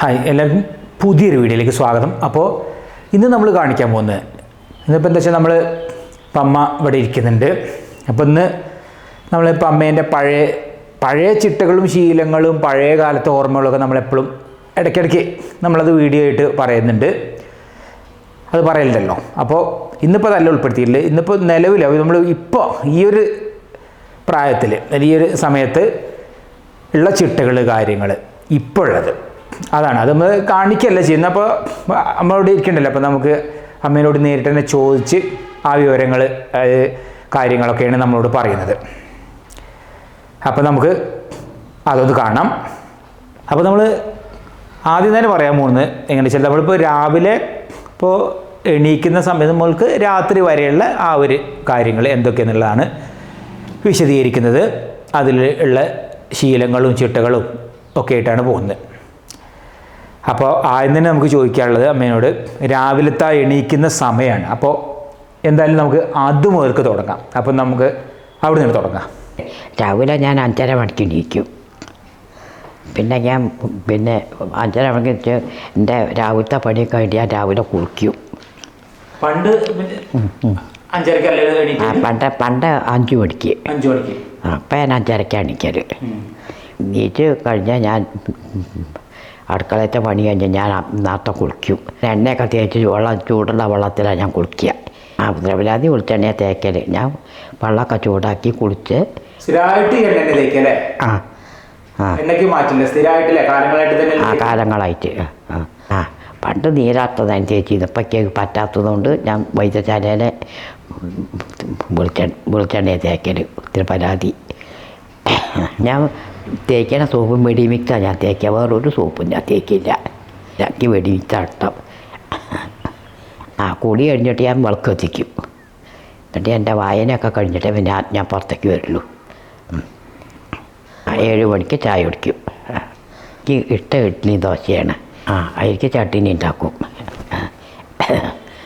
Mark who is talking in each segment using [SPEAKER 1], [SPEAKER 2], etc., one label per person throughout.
[SPEAKER 1] Hi എല്ലാവർക്കും പുതിയൊരു വീഡിയോയിലേക്ക് സ്വാഗതം. അപ്പോൾ ഇന്ന് നമ്മൾ കാണിക്കാൻ പോകുന്നത് ഇന്നിപ്പോൾ എന്താ വെച്ചാൽ നമ്മൾ പമ്മ ഇവിടെ ഇരിക്കുന്നുണ്ട്. അപ്പോൾ ഇന്ന് നമ്മൾ അമ്മേന്റെ പഴയ പഴയ ചിട്ടകളും ശീലങ്ങളും പഴയ കാലത്തെ ഓർമ്മകളൊക്കെ നമ്മളെപ്പോഴും ഇടയ്ക്കിടയ്ക്ക് നമ്മളത് വീഡിയോ ആയിട്ട് പറയുന്നുണ്ട്. അത് പറയലുണ്ടല്ലോ അപ്പോൾ ഇന്നിപ്പോൾ അതല്ല ഉൾപ്പെടുത്തിയില്ല ഇന്നിപ്പോൾ നിലവിൽ നമ്മൾ ഇപ്പോൾ ഈ ഒരു പ്രായത്തിൽ ഈ ഒരു സമയത്ത് ഉള്ള ചിട്ടകൾ കാര്യങ്ങൾ ഇപ്പോൾ ഉള്ളത്. അതാണ്. അത് നമ്മൾ കാണിക്കല്ല ചെയ്യുന്നത് അപ്പോൾ നമ്മളോട് ഇരിക്കണ്ടല്ലോ. അപ്പോൾ നമുക്ക് അമ്മേനോട് നേരിട്ട് തന്നെ ചോദിച്ച് ആ വിവരങ്ങൾ കാര്യങ്ങളൊക്കെയാണ് നമ്മളോട് പറയുന്നത്. അപ്പോൾ നമുക്ക് അതൊന്ന് കാണാം. അപ്പോൾ നമ്മൾ ആദ്യം തന്നെ പറയാൻ പോകുന്നത് എങ്ങനെ വെച്ചാൽ നമ്മളിപ്പോൾ രാവിലെ ഇപ്പോൾ എണീക്കുന്ന സമയത്ത് നമ്മൾക്ക് രാത്രി വരെയുള്ള ആ ഒരു കാര്യങ്ങൾ എന്തൊക്കെയെന്നുള്ളതാണ് വിശദീകരിക്കുന്നത്. അതിലുള്ള ശീലങ്ങളും ചിട്ടകളും ഒക്കെ ആയിട്ടാണ് പോകുന്നത്. അപ്പോൾ ആദ്യം തന്നെ നമുക്ക് ചോദിക്കാനുള്ളത് അമ്മേനോട് രാവിലത്തെ എണീക്കുന്ന സമയമാണ്. അപ്പോൾ എന്തായാലും നമുക്ക് അത് മുതൽക്ക് തുടങ്ങാം. അപ്പം നമുക്ക് അവിടെ നിന്ന് തുടങ്ങാം.
[SPEAKER 2] രാവിലെ ഞാൻ അഞ്ചര മണിക്ക് എണീക്കും. പിന്നെ ഞാൻ പിന്നെ അഞ്ചര മണിക്ക് എന്റെ രാവിലത്തെ പണിയൊക്കെ കഴിഞ്ഞ് ഞാൻ രാവിലെ കുളിക്കും.
[SPEAKER 1] പണ്ട്
[SPEAKER 2] ആ പണ്ട് പണ്ട് അഞ്ചു മണിക്ക്.
[SPEAKER 1] അഞ്ചു മണിക്ക്.
[SPEAKER 2] ആ, അപ്പം ഞാൻ അഞ്ചരക്കാണ് എണീക്കൽ എണീറ്റ് കഴിഞ്ഞാൽ ഞാൻ അടുക്കളത്തെ പണി കഴിഞ്ഞ് ഞാൻ നേരത്തെ കുളിക്കും. എണ്ണയൊക്കെ തേച്ച് വെള്ളം ചൂടുള്ള വെള്ളത്തിലാണ് ഞാൻ കുളിക്കുക. ആ ദ്രവലാതി കുളിച്ചെണ്ണയെ തേക്കൽ ഞാൻ വെള്ളമൊക്കെ ചൂടാക്കി കുളിച്ച്
[SPEAKER 1] സ്ഥിരമായിട്ട് എണ്ണ തേക്കല്ലേ?
[SPEAKER 2] ആ ആ.
[SPEAKER 1] എണ്ണയ്ക്ക് മാറ്റില്ല സ്ഥിരമായിട്ടില്ലേ. കാലങ്ങളായിട്ട് തന്നെ
[SPEAKER 2] ആ കാലങ്ങളായിട്ട്. ആ ആ പണ്ട് നീരാത്തതാണ് ചേച്ചി ഇപ്പൊക്കെ പറ്റാത്തതുകൊണ്ട് ഞാൻ വൈദ്യശാലയിലെ വെളിച്ചെണ്ണ വെളിച്ചെണ്ണയെ തേക്കൽ ഇത്തിരി പരാതി. ഞാൻ തേക്കണ വെടി മിക്സാണ് ഞാൻ തേക്കുക ഒരു സോപ്പും ഞാൻ തേക്കില്ല. എനിക്ക് വെടിമിക്സ ഇഷ്ടം ആ കുടി കഴിഞ്ഞിട്ട് ഞാൻ വിളക്ക് എത്തിക്കും എന്നിട്ട് എന്റെ വായനയൊക്കെ കഴിഞ്ഞിട്ട് പിന്നെ ഞാൻ പുറത്തേക്ക് വരുള്ളൂ. ആ, ഏഴ് മണിക്ക് ചായ കുടിക്കും. എനിക്ക് ഇട്ട ഇഡ്ഡലി ദോശയാണ്. ആ അതിലേക്ക് ചട്ടിനി ഉണ്ടാക്കും.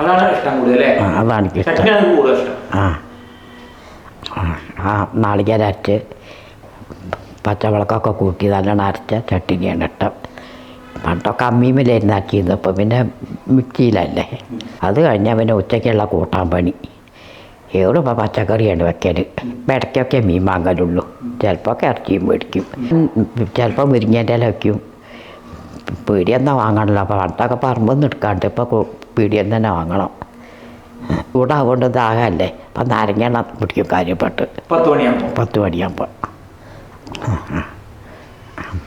[SPEAKER 1] അതാണ് ഇഷ്ടം
[SPEAKER 2] ആ, എനിക്ക് ഇഷ്ടം. ആ. ആ, നാളികേരാറ്റ് പച്ചമുളകൊക്കെ കൂട്ടി നല്ലോണം അരച്ച ചട്ടിനിയാണ് ഇട്ടം. പണ്ടൊക്കെ അമ്മീമിലായിരുന്നു ആക്കിയത് ഇപ്പം പിന്നെ മിക്സിയിലല്ലേ. അത് കഴിഞ്ഞാൽ പിന്നെ ഉച്ചയ്ക്കുള്ള കൂട്ടാൻ പണി. ഏറും ഇപ്പോൾ പച്ചക്കറിയാണ് വെക്കൽ ഇടയ്ക്കൊക്കെ മീൻ വാങ്ങലുള്ളൂ. ചിലപ്പോൾ ഒക്കെ ഇറച്ചിയും മേടിക്കും. ചിലപ്പോൾ മുരിങ്ങേന്റെ ഇല വയ്ക്കും പീടിയെന്നാ വാങ്ങണല്ലോ. അപ്പോൾ പണ്ടൊക്കെ പറമ്പൊന്നും എടുക്കാണ്ട് ഇപ്പോൾ പീടിയെന്ന് തന്നെ വാങ്ങണം. ഇവിടെ അതുകൊണ്ട് ദാഹമല്ലേ അപ്പം നാരങ്ങ പിടിക്കും കാര്യപ്പെട്ട്.
[SPEAKER 1] പത്ത് മണിയാകുമ്പോൾ
[SPEAKER 2] പത്ത് മണിയാകുമ്പോൾ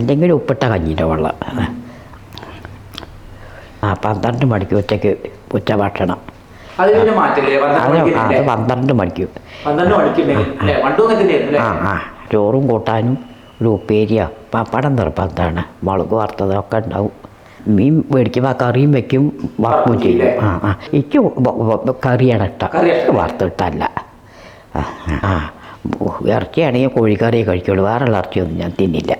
[SPEAKER 2] എന്തെങ്കിലും ഉപ്പിട്ട കഞ്ഞിന്റെ വെള്ളം. ആ പന്ത്രണ്ട് മണിക്ക് ഉച്ചയ്ക്ക് ഉച്ച ഭക്ഷണം.
[SPEAKER 1] അത് പന്ത്രണ്ട്
[SPEAKER 2] അത്
[SPEAKER 1] മണിക്ക്
[SPEAKER 2] ആ, പന്ത്രണ്ട് മണിക്ക്. ആ ആ. ചോറും കൂട്ടാനും ഒരു ഉപ്പേരിയ പപ്പടം നിർബന്ധമാണ്. മുളക് വറുത്തതൊക്കെ ഉണ്ടാവും. മീൻ മേടിക്കുമ്പോൾ കറിയും വെക്കും വറക്കും ചെയ്യും. ആ ആ. എനിക്ക് കറിയാണ് ഇഷ്ടം. വറുത്തിട്ടല്ല. ആ ആ. ഇറച്ചിയാണെങ്കിൽ കോഴിക്കറിയെ കഴിക്കുള്ളൂ. വേറെയുള്ള ഇറച്ചിയൊന്നും ഞാൻ തിന്നില്ല.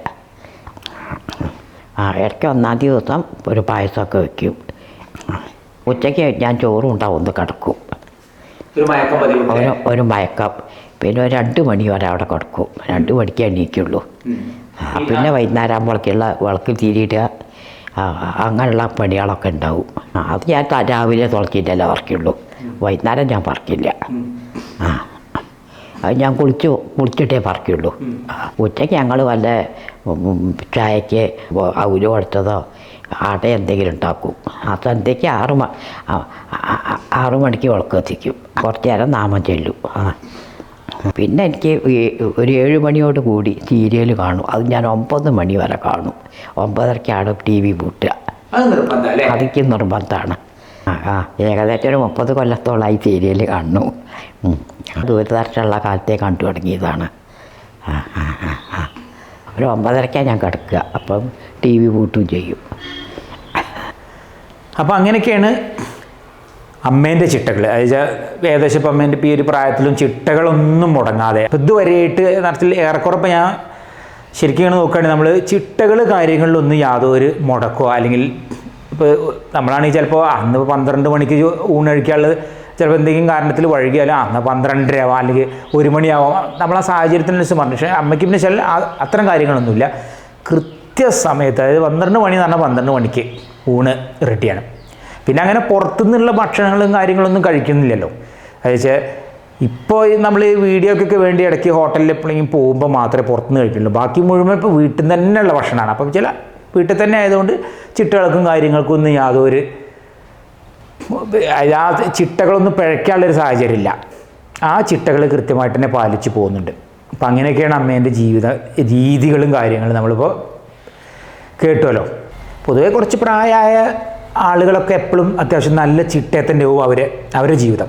[SPEAKER 2] ആ ഇടയ്ക്ക് ഒന്നാം ദിവസം ഒരു പായസമൊക്കെ വെക്കും. ഉച്ചയ്ക്ക് ഞാൻ ചോറും ഉണ്ടാവും. ഒന്ന് കിടക്കും.
[SPEAKER 1] ഒരു
[SPEAKER 2] ഒരു മയക്കം. പിന്നെ ഒരു രണ്ട് മണി വരെ അവിടെ കിടക്കും. രണ്ട് മണിക്ക് എണീക്കുള്ളൂ. ആ, പിന്നെ വൈകുന്നേരം ആകുമ്പോഴേക്കുള്ള വിളക്ക് തീരിയിട്ട് ആ, അങ്ങനെയുള്ള പണികളൊക്കെ ഉണ്ടാവും. അത് ഞാൻ രാവിലെ തുളച്ചിട്ടല്ലേ പറിക്കുള്ളൂ വൈകുന്നേരം ഞാൻ വർക്കില്ല. ആ. ഞാൻ കുളിച്ചു കുളിച്ചിട്ടേ പറിക്കുള്ളൂ. ഉച്ചയ്ക്ക് ഞങ്ങൾ വല്ല ചായക്ക് അവൽ ആട്ടെ ആട്ട എന്തെങ്കിലും ഉണ്ടാക്കും. ആ സന്ധ്യയ്ക്ക് ആറ് മ ആറു മണിക്ക് വിളക്ക് എത്തിക്കും കുറച്ച് നേരം നാമം ചെല്ലും. ആ. പിന്നെ എനിക്ക് ഒരു ഏഴ് മണിയോട് കൂടി സീരിയൽ കാണും. അത് ഞാൻ ഒമ്പത് മണി വരെ കാണും. ഒമ്പതരക്കാണ് ടി വി പൂട്ടുക. അതിക്ക് നിർബന്ധമാണ്. ആ ഏകദേശം ഒരു മുപ്പത് കൊല്ലത്തോളമായി സീരിയൽ കാണുന്നു. ദൂരദർശനുള്ള കാലത്തെ കണ്ടു തുടങ്ങിയതാണ്. ആ ആ ആ ഒരു ഒമ്പതരക്കാണ് ഞാൻ കിടക്കുക. അപ്പം ടി വി പൂട്ടും ചെയ്യും.
[SPEAKER 1] അപ്പോൾ അങ്ങനെയൊക്കെയാണ് അമ്മേന്റെ ചിട്ടകൾ അതായത് ഏകദേശം ഇപ്പം അമ്മേന്റെ ഈ ഒരു പ്രായത്തിലും ചിട്ടകളൊന്നും മുടങ്ങാതെ. അപ്പം ഇതുവരെയായിട്ട് നടത്തിൽ ഏറെക്കുറെ ഞാൻ ശരിക്കും നോക്കുകയാണെങ്കിൽ നമ്മൾ ചിട്ടകൾ കാര്യങ്ങളിലൊന്നും യാതൊരു മുടക്കോ അല്ലെങ്കിൽ ഇപ്പോൾ നമ്മളാണെങ്കിൽ ചിലപ്പോൾ അന്ന് പന്ത്രണ്ട് മണിക്ക് ഊണഴിക്കാനുള്ളത് ചിലപ്പോൾ എന്തെങ്കിലും കാരണത്തിൽ വഴുകിയാലും അന്ന് പന്ത്രണ്ടരയാവാം അല്ലെങ്കിൽ ഒരു മണിയാവാം. നമ്മൾ ആ സാഹചര്യത്തിനനുസരിച്ച് പറഞ്ഞു. പക്ഷേ അമ്മയ്ക്ക് പിന്നെ ചില അത്തരം കാര്യങ്ങളൊന്നുമില്ല. കൃത്യം കൃത്യസമയത്ത് അതായത് പന്ത്രണ്ട് മണി എന്ന് പറഞ്ഞാൽ പന്ത്രണ്ട് മണിക്ക് ഊണ് റെഡിയാണ് പിന്നെ അങ്ങനെ പുറത്തുനിന്നുള്ള ഭക്ഷണങ്ങളും കാര്യങ്ങളൊന്നും കഴിക്കുന്നില്ലല്ലോ. അത് വെച്ചാൽ ഇപ്പോൾ നമ്മൾ ഈ വീഡിയോക്കൊക്കെ വേണ്ടി ഇടയ്ക്ക് ഹോട്ടലിൽ എപ്പോഴെങ്കിലും പോകുമ്പോൾ മാത്രമേ പുറത്തുനിന്ന് കഴിക്കുള്ളൂ. ബാക്കി മുഴുവൻ ഇപ്പോൾ വീട്ടിൽ നിന്ന് തന്നെയുള്ള ഭക്ഷണമാണ്. അപ്പം ചില വീട്ടിൽ തന്നെ ആയതുകൊണ്ട് ചിട്ടകൾക്കും കാര്യങ്ങൾക്കും ഒന്നും യാതൊരു ആ ചിട്ടകളൊന്നും പിഴയ്ക്കാനുള്ളൊരു സാഹചര്യമില്ല. ആ ചിട്ടകൾ കൃത്യമായിട്ട് തന്നെ പാലിച്ചു പോകുന്നുണ്ട്. അപ്പം അങ്ങനെയൊക്കെയാണ് അമ്മേന്റെ ജീവിത രീതികളും കാര്യങ്ങളും നമ്മളിപ്പോൾ കേട്ടുമല്ലോ പൊതുവേ കുറച്ച് പ്രായമായ ആളുകളൊക്കെ എപ്പോഴും അത്യാവശ്യം നല്ല ചിട്ടയത്തിന്റെ തന്നെ പോവും അവർ അവരുടെ ജീവിതം.